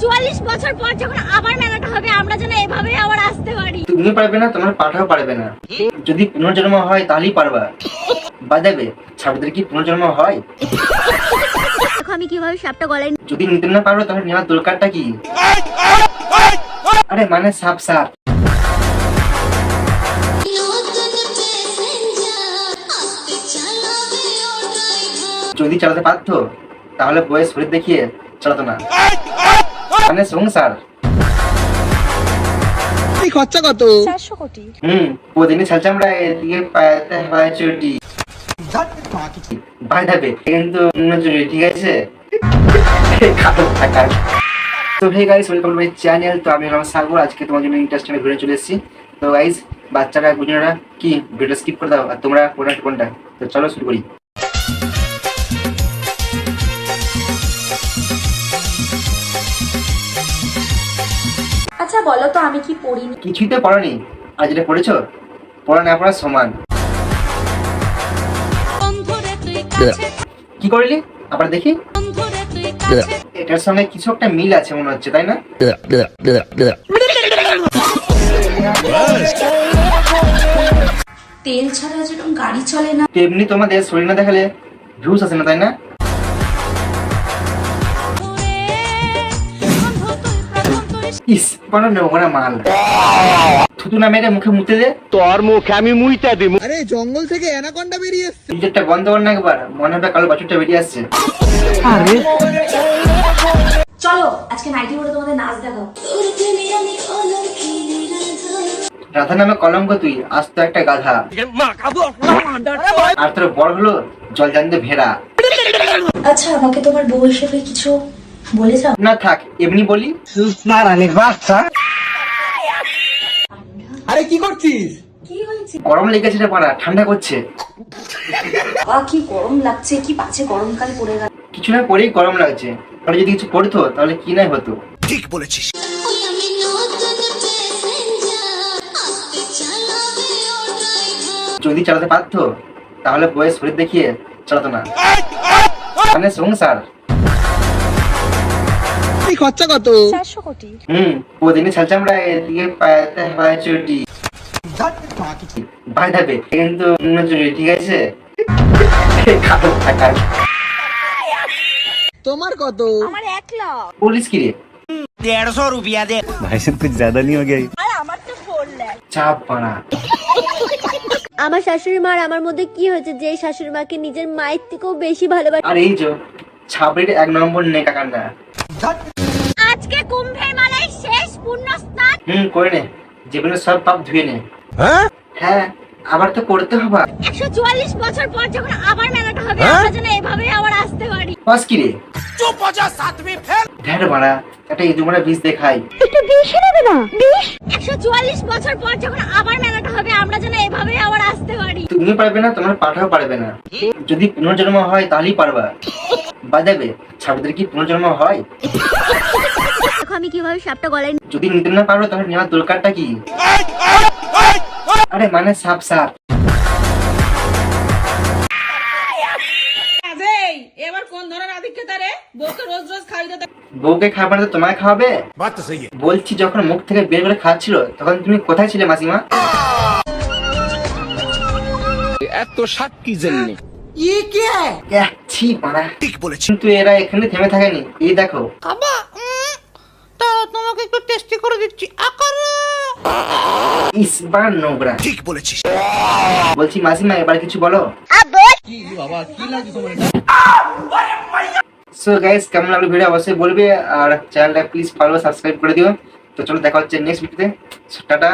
চুয়াল্লিশ বছর পর যখন আবার মেলাটা হবে আমরা যেন এভাবে আবার আসতে পারি। তুমি পারবে না তোমার পাঠাও পারবে না। যদি পুনর্জন্ম হয় তাহলেই পারবা। বাজাবে কি পুনর্জন্ম হয়? দেখো আমি কীভাবে সাপটা গলায় যদি নিতে না পারো তাহলে নেওয়ার দরকারটা কি? আরে মানে সাপ সাপ। যদি চালাতে পারতো তাহলে বয়স শরীর দেখিয়ে চালাতো না। মানে সংসার। এই খরচা কত? চারশো কোটি। হুম আমরা এদিকে পায়াতে হয় চুটি ভাই কিন্তু ঠিক আছে? তো hey guys welcome to my channel তো আমি সাগর আজকে তোমার জন্য ইন্টারেস্টিং ভিডিও চলে এসেছি। তো গাইস বাচ্চারা গুজরারা কি? ভিডিও স্কিপ করে দাও আর তোমরা কোনটা কোনটা? তো চলো শুরু করি। আচ্ছা বলো তো আমি কি পড়িনি? কিছুই তো পড়নি। আর যেটা পড়েছো পড়া না পড়া সমান। কি করলি? আবার দেখি। এটার সঙ্গে কিছু একটা মিল আছে মনে হচ্ছে তাই না? তেল ছাড়া যেরকম গাড়ি চলে না। তেমনি তোমাদের শরীর না দেখালে ভিউস আসে না তাই না? ইস বড় নোংরা মাল। থুতু না মেরে মুখে মুতে দে। আরে জঙ্গল থেকে অ্যানাকন্ডা বেরিয়ে এসছে। ফিল্টারটা বন্ধ কর না একবার মনে হবে কালো বাছুরটা বেরিয়ে আসছে। চলো আজকে নাইটি করে তোমাদের নাচ দেখাও। রাধা নামে কলঙ্ক তুই আজ তো একটা গাধা। আর তোর বড় হলো জল জানতে ভেড়া। আচ্ছা আমাকে তোমার বউ হিসেবে কিছু না থাক এমনি বলি। আরে কি করছিস? কি হয়েছে? গরম লেগেছে রে পাড়া ঠান্ডা করছে। কি গরম লাগছে কি গরমকাল পড়ে গেল। কিছু না পরেই গরম লাগছে। আর যদি কিছু করতো তাহলে কি নাই হতো? যদি চালাতে পারতো তাহলে বয়স শরীর দেখিয়ে চালাতো না। মানে সংসার খরচা কত চারশো কোটি হুম প্রতিদিনই ছালছে আমরা এদিকে পায়াতে হয় চুটি ভাই যাবে কিন্তু চুটি ঠিক আছে খাটো থাকার তোমার কত আমার এক লাখ বলিস কি রে भाई साहब कुछ ज्यादा नहीं हो गया ये? আর আমার তো ফোর লাখ চাপ পাড়া আমার শাশুড়ি মার আমার মধ্যে কি হয়েছে যে শাশুড়ি মাকে নিজের মায়ের থেকেও বেশি ভালোবাসে আর এই যে ছাবড়ির এক নম্বর নেকা কান্না আজকে কুম্ভের মেলায় শেষ পূর্ণ স্নান হুম করে নে। সব পাপ ধুয়ে নে। হ্যাঁ? আবার তো করতে হবে। একশো চুয়াল্লিশ বছর পর যখন আবার মেলাটা হবে আমরা যেন এভাবে আবার আসতে পারি। বাস কি রে? মারা একটা ইঁদুর মারা দেখাই। একটু বেশি নেবে না বেশ একশো চুয়াল্লিশ বছর পর যখন আবার মেলাটা হবে আমরা যেন এভাবে আবার আসতে পারি। তুমি পারবে না তোমার পাঠাও পারবে না। যদি পুনর্জন্ম হয় তাহলেই পারবা। বাজাবে ছাত্রদের কি পুনর্জন্ম হয়? দেখো আমি কীভাবে সাপটা গলায় যদি নিতে না পারো তাহলে নেওয়ার দরকারটা কি? আরে মানে সাপ সাপ। এবার কোন ধরনের আধিক্যতা রে বউকে রোজ রোজ খাইতে দে- বউকে খাবার তো তোমায় খাওয়াবে? বলছি যখন মুখ থেকে বের করে খাচ্ছিল তখন তুমি কোথায় ছিলে মাসিমা? এত কে? ঠিক বলেছি। কিন্তু এরা এখানে থেমে থাকেনি। এই দেখো। ইস বা নোংরা। ঠিক বলেছিস। বলছি মাসিমা এবার কিছু বলো। সো গাইস কেমন লাগল ভিডিও অবশ্যই বলবে আর চ্যানেলটা প্লিজ ফলো সাবস্ক্রাইব করে দিও। তো চলো দেখা হচ্ছে নেক্সট ভিডিওতে টাটা।